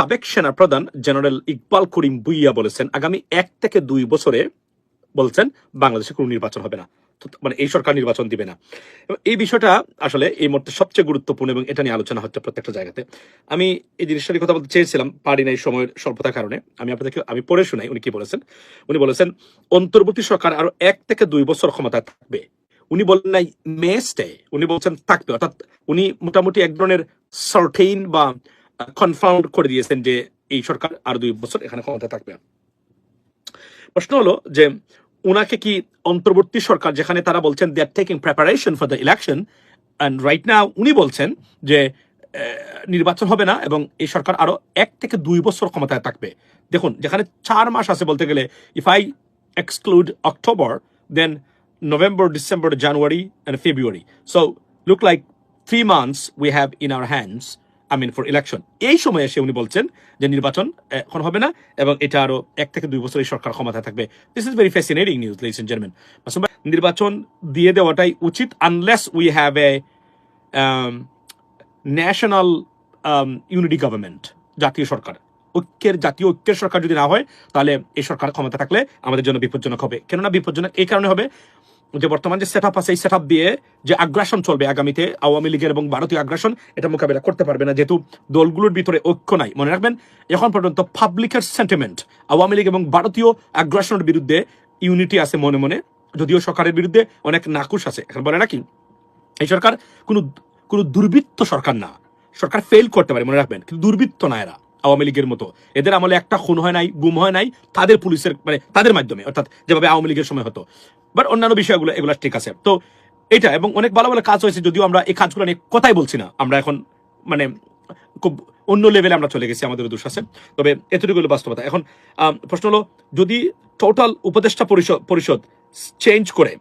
সাবেক সেনা প্রধান জেনারেল ইকবাল করিম বুইয়া বলেছেন, আগামী এক থেকে দুই বছরে বলছেন বাংলাদেশে কোনো নির্বাচন হবে না। মানে এই সরকার নির্বাচন দিবে না। এই বিষয়টা আসলে এই মুহূর্তে সবচেয়ে গুরুত্বপূর্ণ এবং এটা নিয়ে আলোচনা হচ্ছে প্রত্যেকটা জায়গাতে। আমি এই জিনিসটা নিয়ে কথা বলতে চেয়েছিলাম, পারি না এই সময়ের স্বল্পতার কারণে। আমি আপনাদেরকে, আমি পড়ে শোনাই, উনি কি বলেছেন? উনি বলেছেন, অন্তর্বর্তী সরকার আরও এক থেকে দুই বছর ক্ষমতায় থাকবে। উনি বলেন নাই মে স্টে উনি বলছেন, থাকবে। অর্থাৎ উনি মোটামুটি এক ধরনের সার্টেইন বা কনফাউন্ড করে দিয়েছেন যে এই সরকার আর দুই বছর এখানে ক্ষমতা থাকবে প্রশ্ন হলো যে ওনাকে কি অন্তর্বর্তী সরকার, যেখানে তারা বলছেন they are taking preparation for the election and right now উনি বলছেন যে নির্বাচন হবে না এবং এই সরকার আরও এক থেকে দুই বছর ক্ষমতায় থাকবে। দেখুন, যেখানে চার মাস আছে বলতে গেলে if I exclude October then November December January and February so look like three months we have in our hands I mean for election এই সময় এসে উনি বলছেন যে নির্বাচন এখন হবে না এবং এটা আরও এক থেকে দুই বছর এই সরকার ক্ষমতায় থাকবে। This is very fascinating news ladies and gentleman নির্বাচন দিয়ে দেওয়াটাই উচিত unless we have a national unity government জাতীয় সরকার। ঐক্যের, জাতীয় ঐক্যের সরকার যদি না হয়, তাহলে এই সরকার ক্ষমতা থাকলে আমাদের জন্য বিপজ্জনক হবে। কেননা বিপজ্জনক এই কারণে হবে যে বর্তমান যে সেট আপ আছে, এই সেট আপ দিয়ে যে আগ্রাসন চলবে আগামীতে, আওয়ামী লীগের এবং ভারতীয় আগ্রাসন এটা মোকাবেলা করতে পারবে না। যেহেতু দলগুলোর ভিতরে ঐক্য নাই, মনে রাখবেন, এখন পর্যন্ত পাবলিকের সেন্টিমেন্ট আওয়ামী লীগ এবং ভারতীয় আগ্রাসনের বিরুদ্ধে ইউনিটি আছে মনে মনে, যদিও সরকারের বিরুদ্ধে অনেক নাকুশ আছে। এখন বলে নাকি এই সরকার কোনো কোনো দুর্বৃত্ত সরকার না। সরকার ফেল করতে পারে, মনে রাখবেন, কিন্তু দুর্বৃত্ত না এরা। আওয়ামী লীগের মতো। এদের আমলে একটা খুন হয় নাই, গুম হয় নাই, তাদের পুলিশের মানে তাদের মাধ্যমে, অর্থাৎ যেভাবে আওয়ামী লীগের সময় হতো। বাট অন্যান্য বিষয়গুলো, এগুলো ঠিক আছে। তো এটা, এবং অনেক ভালো ভালো কাজ হয়েছে, যদিও আমরা এই কাজগুলো নিয়ে কথাই বলছি না। আমরা এখন মানে খুব অন্য লেভেলে আমরা চলে গেছি, আমাদের আছে। তবে এতটুকু বাস্তবতা। এখন প্রশ্ন হলো, যদি টোটাল উপদেষ্টা পরিষদ পরিষদ চেঞ্জ করে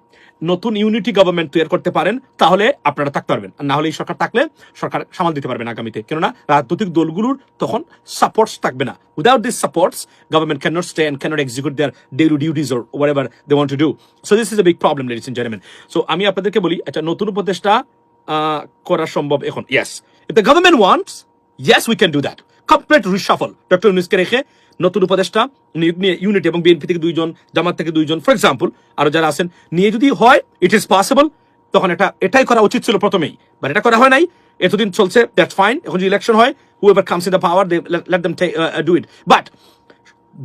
নতুন ইউনিটি গভর্নমেন্ট তৈরি করতে পারেন, তাহলে আপনারা থাকতে পারবেন। না হলে এই সরকার থাকলে সরকার সামাল দিতে পারবেন আগামীতে। কেননা রাজনৈতিক দলগুলোর তখন সাপোর্টস থাকবে না। Without this supports government can not stay and can not execute their daily duties or whatever they want to do so this is a big problem ladies and gentleman so আমি আপনাদেরকে বলি, একটা নতুন উপদেষ্টা করা সম্ভব এখন। Yes if the government wants yes we can do that complete reshuffle doctor ইউনুসকে রেখে নতুন উপদেষ্টা নিয়ে ইউনিট এবং বিএনপি থেকে দুইজন, জামাত থেকে দুইজন ফর এক্সাম্পল আরও যারা আছেন, নিয়ে যদি হয় ইট ইজ পসিবল তখন এটা, এটাই করা উচিত ছিল প্রথমেই। বাট এটা করা হয় নাই, এতদিন চলছে দ্যাটস ফাইন এখন যদি ইলেকশন হয় whoever comes in the power they let them do it but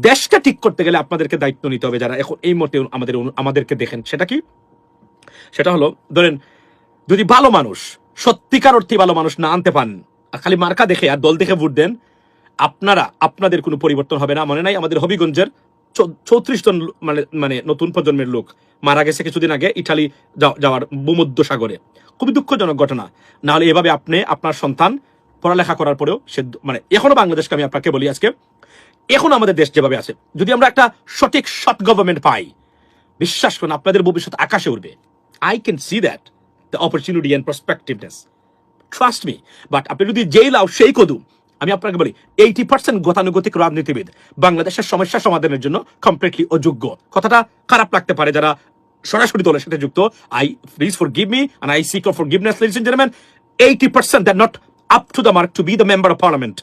দেশকে ঠিক করতে গেলে আপনাদেরকে দায়িত্ব নিতে হবে যারা এখন এই মতে আমাদের আমাদেরকে দেখেন। সেটা কি? সেটা হলো, ধরেন, যদি ভালো মানুষ, সত্যিকার অর্থে ভালো মানুষ না আনতে পান খালি মার্কা দেখে আর দল দেখে ভোট দেন আপনারা, আপনাদের কোনো পরিবর্তন হবে না। মনে নাই আমাদের হবিগঞ্জের চৌত্রিশ জন মানে মানে নতুন প্রজন্মের লোক মারা গেছে কিছুদিন আগে ইটালি যাও- যাওয়ার ভূমধ্য সাগরে খুবই দুঃখজনক ঘটনা। না হলে এভাবে আপনি, আপনার সন্তান পড়ালেখা করার পরেও সে মানে এখনও বাংলাদেশকে আমি আপনাকে বলি আজকে, এখন আমাদের দেশ যেভাবে আছে, যদি আমরা একটা সঠিক সৎ গভর্নমেন্ট পাই, বিশ্বাস করুন, আপনাদের ভবিষ্যৎ আকাশে উঠবে I can see that the opportunity and prospectiveness trust me but আপনি যদি যেই লাও সেই কদু আমি আপনাকে বলি এইটি পার্সেন্ট গতানুগতিক রাজনীতিবিদ বাংলাদেশের সমস্যা সমাধানের জন্য কমপ্লিটলি অযোগ্য। কথাটা খারাপ লাগতে পারে যারা সরাসরি দলের সাথে যুক্ত। I please forgive me and I seek forgiveness ladies and gentleman eighty percent that not up to the mark to be the member of parliament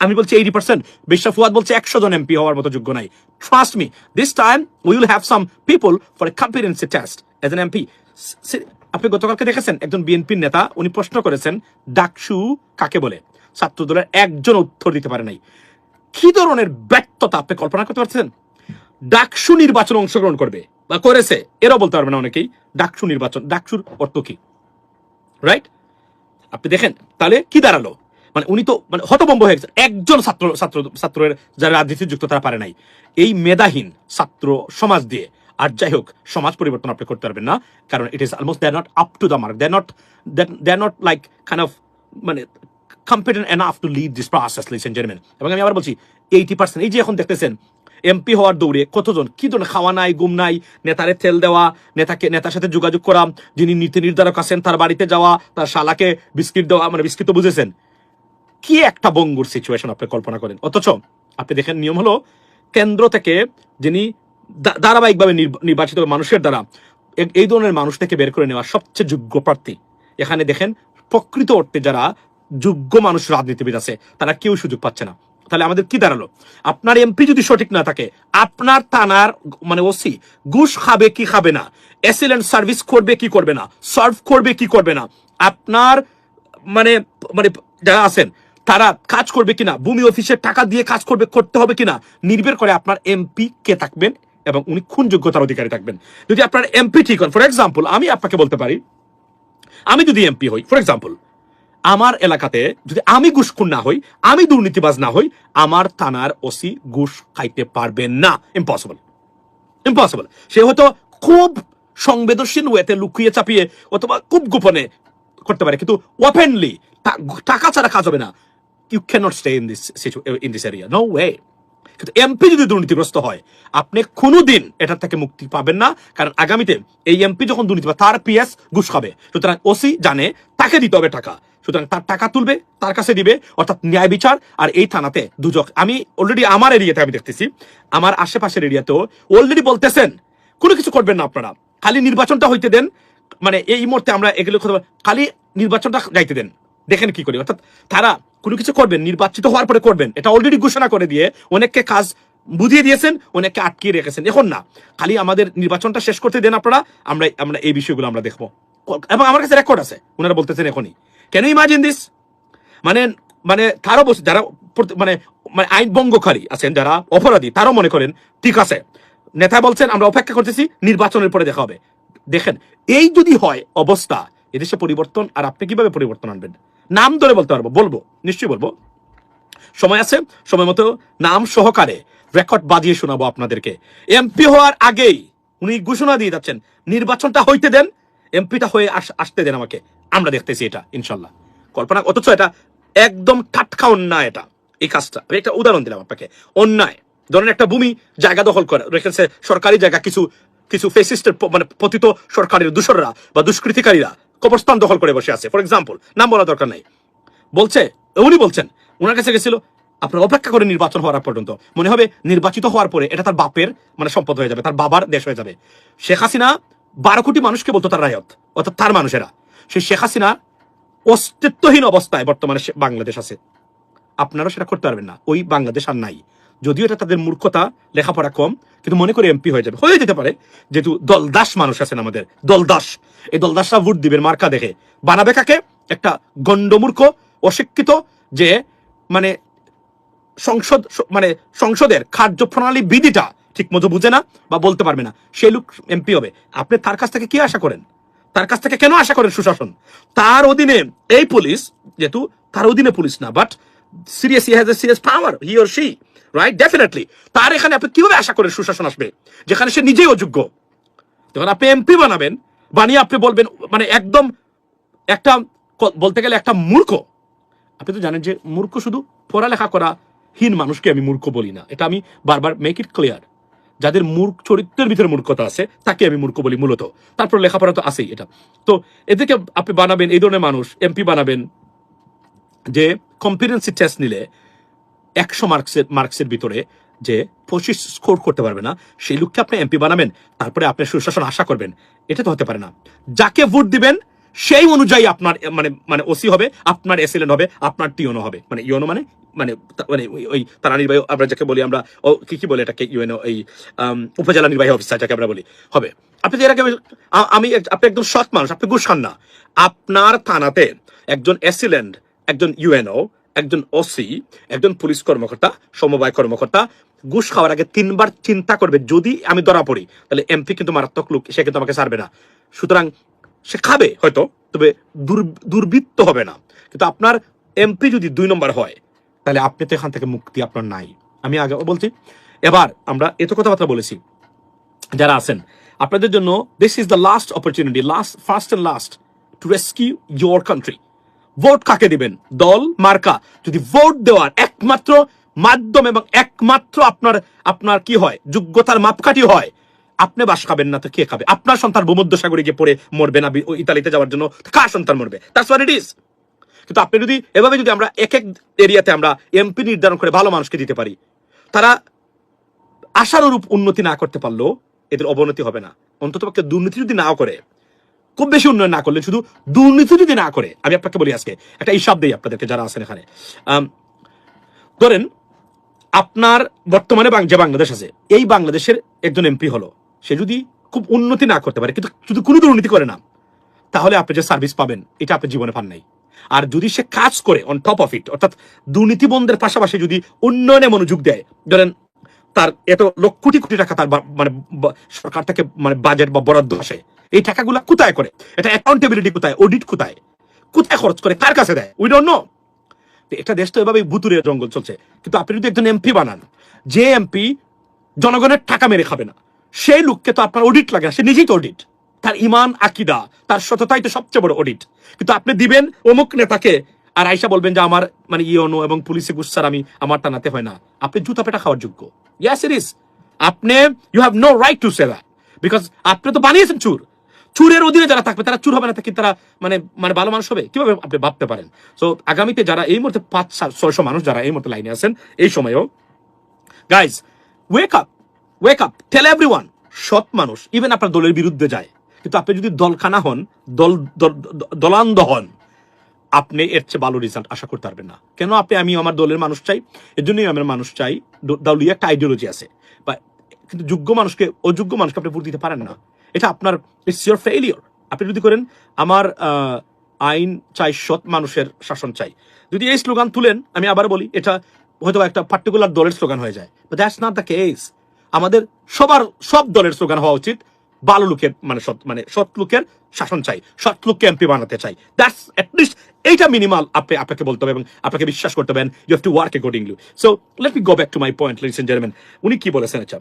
আমি বলছি এইটি পার্সেন্ট বিশ্ব ফুয়াদ বলছে একশো জন এমপি হওয়ার মতো যোগ্য নাই। Trust me this time we will have some people for a competency test as an MP আপনি গতকালকে দেখেছেন, একজন বিএনপির নেতা, উনি প্রশ্ন করেছেন, ডাকসু কাকে বলে? ছাত্র দলের একজন উত্তর দিতে পারে নাই। কি ধরনের ব্যর্থতা আপনি কল্পনা করতে পারছেন? ডাকসু নির্বাচন অংশগ্রহণ করবে বা করেছে, এরাও বলতে পারবে না অনেকেই। ডাকসু নির্বাচন, ডাকসুর অর্থ কি? রাইট আপনি দেখেন, তাহলে কি দাঁড়াল? মানে উনি তো মানে হতভম্ব হয়ে গেছে। একজন ছাত্র ছাত্র, ছাত্রের যারা রাজনীতি যুক্ত তারা পারে নাই। এই মেধাহীন ছাত্র সমাজ দিয়ে। আর যাই হোক, সমাজ পরিবর্তন আপনি করতে পারবেন না, কারণ it is almost they not up to the mark they not they not like kind of মানে competent enough to lead this process ladies gentleman এবং আমি আবার বলছি এইটি পার্সেন্ট এই যে এখন দেখতেছেন এমপি হওয়ার দৌড়ে কতজন, কি ধরনের খাওয়া নাই গুম নাই, নেতারে তেল দেওয়া, নেতাকে, নেতার সাথে যোগাযোগ করা, যিনি নীতি নির্ধারক আছেন, তার বাড়িতে যাওয়া, তার শালাকে বিস্কিট দেওয়া মানে বিস্কিট তো বুঝেছেন। কি একটা বঙ্গুর সিচুয়েশন আপনি কল্পনা করেন? অথচ আপনি দেখেন, নিয়ম হলো কেন্দ্র থেকে যিনি ধারাবাহিকভাবে নির্ব- নির্বাচিত মানুষের দ্বারা এই ধরনের মানুষ থেকে বের করে নেওয়া সবচেয়ে যোগ্য প্রার্থী। এখানে দেখেন, প্রকৃত অর্থে যারা যোগ্য মানুষ রাজনীতিবিদ আছে, তারা কেউ সুযোগ পাচ্ছে না। তাহলে আমাদের কি দাঁড়াল? আপনার এমপি যদি সঠিক না থাকে, আপনার থানার মানে ওসি ঘুষ খাবে কি খাবে না? এসিলেন্ট সার্ভিস করবে কি করবে না? সার্ভ করবে কি করবে না? আপনার মানে মানে যারা আছেন, তারা কাজ করবে কিনা? ভূমি অফিসের টাকা দিয়ে কাজ করবে, করতে হবে কিনা? নির্ভর করে আপনার এমপি কে থাকবেন এবং উনি কোন যোগ্যতার অধিকারী থাকবেন। যদি আপনার এমপি ঠিক হন ফর এক্সাম্পল আমি আপনাকে বলতে পারি, আমি যদি এমপি হই ফর এক্সাম্পল আমার এলাকাতে যদি আমি ঘুষখুর না হই আমি দুর্নীতিবাজ না হই আমার থানার ওসি ঘুষ খাইতে পারবেন না। ইম্পসিবল ইম্পসিবল সে হয়তো খুব সংবেদনশীল ওয়েতে লুকিয়ে চাপিয়ে অথবা খুব গোপনে করতে পারে কিন্তু ওপেনলি টাকা ছাড়া কাজ হবে না। You cannot stay in this in this area no way কিন্তু এমপি যদি দুর্নীতিগ্রস্ত হয় আপনি কোনোদিন এটার থেকে মুক্তি পাবেন না কারণ আগামীতে এই এমপি যখন দুর্নীতি পাবে, তার পিএস ঘুষ খাবে। সুতরাং ওসি জানে তাকে দিতে হবে টাকা। সুতরাং তার টাকা তুলবে, তার কাছে দিবে, অর্থাৎ ন্যায় বিচার, আর এই থানাতে দুজক আমি অলরেডি আমার এরিয়াতে আমি দেখতেছি, আমার আশেপাশের এরিয়াতেও অলরেডি বলতেছেন, কোনো কিছু করবেন না আপনারা। খালি নির্বাচনটা হইতে দেন মানে এই মুহূর্তে আমরা এগুলো খালি নির্বাচনটা যাইতে দেন। দেখেন কি করি, অর্থাৎ তারা কোনো কিছু করবেন, নির্বাচিত হওয়ার পরে করবেন। এটা অলরেডি ঘোষণা করে দিয়ে অনেককে কাজ বুঝিয়ে দিয়েছেন, অনেককে আটকিয়ে রেখেছেন। এখন না, খালি আমাদের নির্বাচনটা শেষ করতে দেন আপনারা, আমরা আমরা এই বিষয়গুলো আমরা দেখব। এবং আমার কাছে রেকর্ড আছে, ওনারা বলতেছেন এখনই। কেন ইমাজিন দিস মানে মানে তারও বস- যারা মানে মানে আইন ভঙ্গকারী আছেন, যারা অপরাধী, তারও মনে করেন, ঠিক আছে। নেতা বলছেন, আমরা অপেক্ষা করতেছি, নির্বাচনের পরে দেখা হবে। দেখেন, এই যদি হয় অবস্থা, এদেশে পরিবর্তন, আর আপনি কীভাবে পরিবর্তন আনবেন? নাম ধরে বলতে পারব, বলব, নিশ্চয়ই বলব। সময় আছে, সময় মতো নাম সহকারে রেকর্ড বাজিয়ে শোনাবো আপনাদেরকে। এমপি হওয়ার আগেই উনি ঘোষণা দিয়ে যাচ্ছেন, নির্বাচনটা হইতে দেন, এমপিটা হয়ে আস- আসতে দেন আমাকে। আমরা দেখতেছি এটা, ইনশাল্লাহ। কল্পনা, অথচ এটা একদম টাটকা অন্যায় এটা, এই কাজটা। আমি একটা উদাহরণ দিলাম আপনাকে। অন্যায়, ধরেন একটা ভূমি জায়গা দখল করে রেখেছে সরকারি জায়গা, কিছু কিছু ফেসিস্টের মানে পতিত সরকারের দূষররা বা দুষ্কৃতিকারীরা কবরস্থান দখল করে বসে আছে। ফর এক্সাম্পল নাম বলা দরকার নাই। বলছে, উনি বলছেন ওনার কাছে গেছিল, আপনার অপেক্ষা করে নির্বাচন হওয়ার পর্যন্ত। মনে হবে নির্বাচিত হওয়ার পরে এটা তার বাপের মানে সম্পদ হয়ে যাবে, তার বাবার দেশ হয়ে যাবে। শেখ হাসিনা বারো কোটি মানুষকে বলতো তার রায়ত, অর্থাৎ তার মানুষেরা। সেই শেখ হাসিনা অস্তিত্বহীন অবস্থায় বর্তমানে বাংলাদেশ আছে। আপনারা সেটা করতে পারবেন না। ওই বাংলাদেশ আর নাই। যদিও এটা তাদের মূর্খতা, লেখাপড়া কম, কিন্তু মনে করে এমপি হয়ে যাবে। হয়ে যেতে পারে, যেহেতু দলদাস মানুষ আছেন আমাদের। দলদাস। এই দলদাসরা ভোট দিবেন মার্কা দেখে। বানাবে কাকে? একটা গণ্ডমূর্খ, অশিক্ষিত, যে মানে সংসদ মানে সংসদের কার্যপ্রণালী বিধিটা ঠিক মতো বুঝে না বা বলতে পারবে না। সেই লোক এমপি হবে। আপনি তার কাছ থেকে কি আশা করেন? তার কাছ থেকে কেন আশা করেন সুশাসন? তার অধীনে এই পুলিশ, যেহেতু তার অধীনে পুলিশ না but serious he has a serious power he or she right definitely তার এখানে আপনি কীভাবে আশা করেন সুশাসন আসবে? যেখানে সে নিজেই অযোগ্য। যখন আপনি এমপি বানাবেন, বানিয়ে আপনি বলবেন মানে একদম একটা বলতে গেলে একটা মূর্খ। আপনি তো জানেন যে মূর্খ শুধু পড়ালেখা করা হীন মানুষকে আমি মূর্খ বলি না। এটা আমি বারবার মেক ইট ক্লিয়ার যাদের মূর্খ চরিত্রের ভিতরে মূর্খতা আছে, তাকে আমি মূর্খ বলি মূলত। তারপর লেখাপড়া তো আছেই এটা। তো এদেরকে আপনি বানাবেন, এই ধরনের মানুষ এমপি বানাবেন, যে কম্পিটেন্সি টেস্ট নিলে একশো মার্কসের মার্কসের ভিতরে যে পঁচিশ স্কোর করতে পারবে না, সেই লোককে আপনি এমপি বানাবেন, তারপরে আপনি সুশাসন আশা করবেন। এটা তো হতে পারে না। যাকে ভোট দিবেন সেই অনুযায়ী আপনার মানে মানে ওসি হবে, আপনার এসএলএন হবে, আপনার টিওনো হবে। মানে ইউনো মানে মানে মানে ওই- তারা নির্বাহী, আমরা যাকে বলি আমরা, ও, কি কি বলে এটাকে ইউএনও এই উপজেলা নির্বাহী অফিসার যাকে আমরা বলি, হবে। আপনি এর আগে আমি আপনি একদম সৎ মানুষ, আপনি খান না। আপনার থানাতে একজন এসিলেন্ট একজন ইউএনও একজন ওসি একজন পুলিশ কর্মকর্তা, সমবায় কর্মকর্তা, ঘুষ খাওয়ার আগে তিনবার চিন্তা করবে, যদি আমি ধরা পড়ি, তাহলে এমপি কিন্তু মারাত্মক লোক, সে কিন্তু আমাকে ছাড়বে না। সুতরাং সে খাবে হয়তো, তবে দুর্বৃত্ত হবে না। কিন্তু আপনার এমপি যদি দুই নম্বর হয়, তাহলে আপনি তো এখান থেকে মুক্তি আপনার নাই। আমি আগে বলছি, এবার আমরা এত কথাবার্তা বলেছি, যারা আছেন, আপনাদের জন্য this is the last opportunity last first and last to rescue your country vote কাকে দিবেন? দল, মার্কা। যদি ভোট দেওয়ার একমাত্র মাধ্যম এবং একমাত্র আপনার আপনার কি হয়? যোগ্যতার মাপকাঠি হয় আপনি বাস খাবেন না তো কে খাবে? আপনার সন্তান ভূমধ্য সাগরে গিয়ে পড়ে মরবে না ইতালিতে যাওয়ার জন্য কার সন্তান মরবে? দ্যাটস হোয়াট ইট ইজ কিন্তু আপনি যদি এভাবে যদি আমরা এক এক এরিয়াতে আমরা এমপি নির্ধারণ করে ভালো মানুষকে দিতে পারি, তারা আশানুরূপ উন্নতি না করতে পারলেও এদের অবনতি হবে না। অন্তত পক্ষে দুর্নীতি যদি নাও করে, খুব বেশি উন্নয়ন না করলে শুধু দুর্নীতি যদি না করে, আমি আপনাকে বলি আজকে, একটা হিসাব দিই আপনাদেরকে যারা আছেন এখানে। ধরেন, আপনার বর্তমানে যে বাংলাদেশ আছে, এই বাংলাদেশের একজন এমপি হলো। সে যদি খুব উন্নতি না করতে পারে, কিন্তু যদি কোনো দুর্নীতি করে না, তাহলে আপনি যে সার্ভিস পাবেন, এটা আপনি জীবনে পান নাই। আর যদি সে কাজ করে অন টপ অফ ইট অর্থাৎ দুর্নীতি বন্ধের পাশাপাশি যদি উন্নয়নে মনোযোগ দেয়, ধরেন তার এত লক্ষ কোটি কোটি টাকা তার মানে সরকার থেকে মানে বাজেট বা বরাদ্দ আসে, এই টাকাগুলো কোথায় করে? এটা অ্যাকাউন্টেবিলিটি কোথায়? অডিট কোথায়? কোথায় খরচ করে? কার কাছে দেয়? উই ডোন্ট নো এটা দেশ তো এভাবে ভুতুরে জঙ্গল চলছে। কিন্তু আপনি যদি একজন এমপি বানান, যে এমপি জনগণের টাকা মেরে খাবে না সেই লোককে তো আপনার অডিট লাগে সে নিজেই তো অডিট তার ইমান, আকিদা, তার সততাই তো সবচেয়ে বড় অডিট কিন্তু আপনি দিবেন অমুক নেতাকে, আর আইসা বলবেন যে আমার মানে ইয়নো এবং পুলিশে গুসার আমি, আমার টানাতে হয় না। আপনি জুতা পেটা খাওয়ার যোগ্য। ইয়াস ইট ইস আপনি you have no right to say that because আপনি তো বানিয়েছেন চুর। চুরের অধীনে যারা থাকবে, তারা চুর হবে না কি তারা মানে মানে ভালো মানুষ হবে? কীভাবে আপনি ভাবতে পারেন? সো আগামীতে যারা এই মুহূর্তে পাঁচ ছয়শো মানুষ যারা এই মুহূর্তে লাইনে আছেন, এই সময়ও guys wake up wake up tell everyone সৎ মানুষ ইভেন আপনার দলের বিরুদ্ধে যায় কিন্তু আপনি যদি দলখানা হন দল দল- দলান্ধ হন আপনি এর চেয়ে ভালো রেজাল্ট আশা করতে পারবেন না কেন আপনি আমি আমার দলের মানুষ চাই এর জন্যই আমার মানুষ চাই দ- দলীয় একটা আইডিওলজি আছে বা কিন্তু যোগ্য মানুষকে অযোগ্য মানুষকে আপনি ভোট দিতে পারেন না এটা আপনার ইটস ইয়োর ফেইলিওর আপনি যদি করেন আমার আইন চাই সৎ মানুষের শাসন চাই যদি এই স্লোগান তুলেন আমি আবার বলি এটা হয়তো একটা পার্টিকুলার দলের স্লোগান হয়ে যায় দ্যাটস নট দ্য কেস আমাদের সবার, সব দলের স্লোগান হওয়া উচিত ভালো লোকের মানে সৎ মানে সৎ লোকের শাসন চাই, সৎ লোককে এমপি বানাতে চাই। দ্যাটস অ্যাটলিস্ট এইটা মিনিমাল আপনি আপনাকে বলতে হবে এবং আপনাকে বিশ্বাস করতে হবে you have to work accordingly so let me go back to my point ladies and gentleman উনি কি বলেছেন আচ্ছা?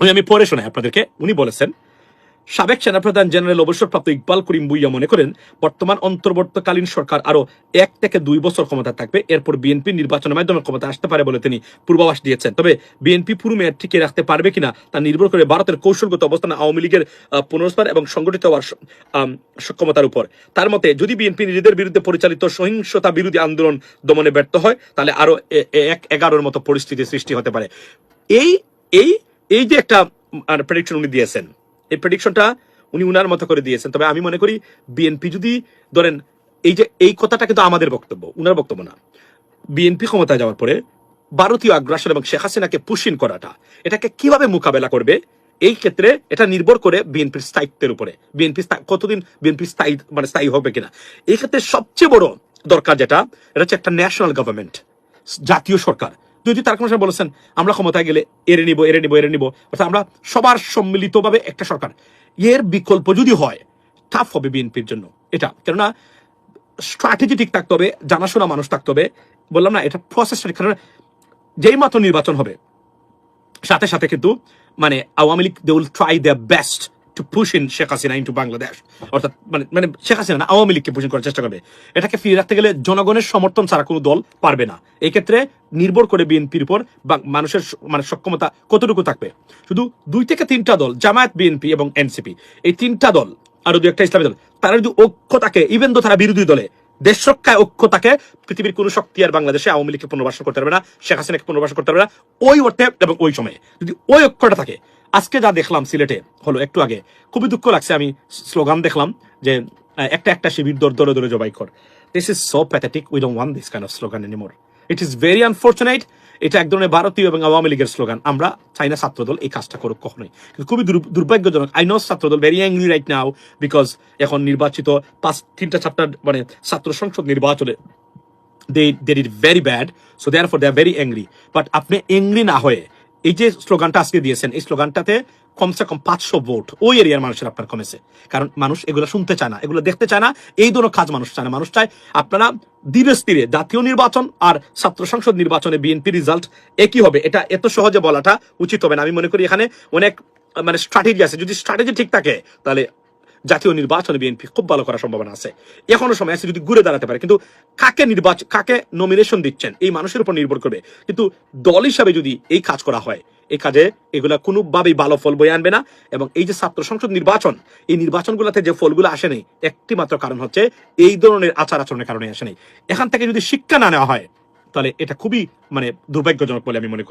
উনি, আমি পরে শোনাই আপনাদেরকে। উনি বলেছেন সাবেক সেনাপ্রধান জেনারেল অবসরপ্রাপ্ত ইকবাল করিম বুইয়া মনে করেন, বর্তমান অন্তর্বর্তকালীন সরকার আরও এক থেকে দুই বছর ক্ষমতা থাকবে, এরপর বিএনপি নির্বাচনের মাধ্যমে ক্ষমতা আসতে পারে বলে তিনি পূর্বাভাস দিয়েছেন। তবে বিএনপি পুরো মেয়াদ টিকিয়ে রাখতে পারবে কিনা তা নির্ভর করে ভারতের কৌশলগত অবস্থান আওয়ামী লীগের পুনরুদ্ধার এবং সংগঠিত হওয়ার সক্ষমতার উপর। তার মতে, যদি বিএনপি নিজেদের বিরুদ্ধে পরিচালিত সহিংসতা বিরোধী আন্দোলন দমনে ব্যর্থ হয়, তাহলে আরও এ- এ- এক এগারোর মতো পরিস্থিতি সৃষ্টি হতে পারে। এই এই এই যে একটা প্রেডিকশন উনি দিয়েছেন এই প্রেডিকশনটা উনি উনার মতো করে দিয়েছেন। তবে আমি মনে করি বিএনপি যদি ধরেন, এই যে, এই কথাটা কিন্তু আমাদের বক্তব্য, উনার বক্তব্য না। বিএনপি ক্ষমতায় যাওয়ার পরে ভারতীয় আগ্রাসন এবং শেখ হাসিনাকে পুশিন করাটা, এটাকে কীভাবে মোকাবেলা করবে? এই ক্ষেত্রে এটা নির্ভর করে বিএনপির স্থায়িত্বের উপরে। বিএনপি কতদিন বিএনপি স্থায়ী মানে স্থায়ী হবে কিনা? এই ক্ষেত্রে সবচেয়ে বড় দরকার যেটা, এটা হচ্ছে একটা ন্যাশনাল গভর্নমেন্ট জাতীয় সরকার। যদি তার কোনো সময় বলেছেন, আমরা ক্ষমতায় গেলে এড়ে নিব এড়ে নিব এড়ে নিব, অর্থাৎ আমরা সবার সম্মিলিতভাবে একটা সরকার। এর বিকল্প যদি হয় টাফ হবে বিএনপির জন্য এটা। কেননা স্ট্র্যাটেজি ঠিক থাকতে হবে, জানাশোনা মানুষ থাকতে হবে। বললাম না, এটা প্রসেসটা কারণ যেই মাত্র নির্বাচন হবে, সাথে সাথে কিন্তু মানে Awami League they will try the best to push in Sheikh Hasina into Bangladesh অর্থাৎ মানে মানে শেখ হাসিনা না, আওয়ামী লীগকে পুশ করার চেষ্টা করবে। এটাকে ফিরে রাখতে গেলে জনগণের সমর্থন ছাড়া কোনো দল পারবে না। এই ক্ষেত্রে নির্ভর করে বিএনপির উপর মানুষের মানে সক্ষমতা কতটুকু থাকবে। শুধু দুই থেকে তিনটা দল, জামায়াত, বিএনপি এবং এনসিপি এই তিনটা দল আরও দু একটা ইসলামী দল, তারা যদি ঐক্য থাকে ইভেন তো তারা বিরোধী দলে দেশ রক্ষায় ঐক্য তাকে পৃথিবীর কোন শক্তি আর বাংলাদেশে আওয়ামী লীগকে পুনর্বাসন করতে পারবে না, শেখ হাসিনাকে পুনর্বাসন করতে পারবে না, ওই অর্থে এবং ওই সময়ে। যদি ওই ঐক্যটা থাকে, আজকে যা দেখলাম সিলেটে, হলো একটু আগে, খুবই দুঃখ লাগছে, আমি স্লোগান দেখলাম যে একটা একটা শিবির দর দরে দরে জবাই কর। This is so pathetic we don't want this kind of slogan anymore it is very unfortunate এটা এক ধরনের ভারতীয় এবং আওয়ামী লীগের স্লোগান। আমরা চাই না ছাত্রদল এই কাজটা করুক কখনোই। কিন্তু খুবই দুর- দুর্ভাগ্যজনক I know Chhatra Dal very angry right now because এখন নির্বাচিত পাঁচ, তিনটা চারটা মানে ছাত্র সংসদ নির্বাচনে they they it very bad so therefore they are very angry but আপনি অ্যাংরি না হয়ে এই যে স্লোগানটা আজকে দিয়েছেন, এই স্লোগানটাতে কমসে কম পাঁচশো ভোট ওই এরিয়ার মানুষের আপনার কমেছে। কারণ মানুষ এগুলো শুনতে চায় না, এগুলো দেখতে চায় না, এই দুটো কাজ মানুষ চায় না। মানুষ চায় আপনারা ধীরে স্থিরে জাতীয় নির্বাচন আর ছাত্র সংসদ নির্বাচনে বিএনপি রিজাল্ট একই হবে। এটা এত সহজে বলাটা উচিত হবে না। আমি মনে করি এখানে অনেক মানে স্ট্র্যাটেজি আছে। যদি স্ট্র্যাটেজি ঠিক থাকে, তাহলে জাতীয় নির্বাচনে বিএনপি খুব ভালো করার সম্ভাবনা আছে। এখনও সময় আছে যদি ঘুরে দাঁড়াতে পারে। কিন্তু কাকে নির্বাচন কাকে নমিনেশন দিচ্ছেন, এই মানুষের উপর নির্ভর করবে। কিন্তু দল হিসাবে যদি এই কাজ করা হয়, এই কাজে এগুলা কোনোভাবেই ভালো ফল বয়ে আনবে না। এবং এই যে ছাত্র সংসদ নির্বাচন, এই নির্বাচনগুলোতে যে ফলগুলো আসে নেই, একটি মাত্র কারণ হচ্ছে এই ধরনের আচার আচরণের কারণে আসে নেই। এখান থেকে যদি শিক্ষা না নেওয়া হয়, তাহলে এটা খুবই মানে দুর্ভাগ্যজনক বলে আমি মনে করি।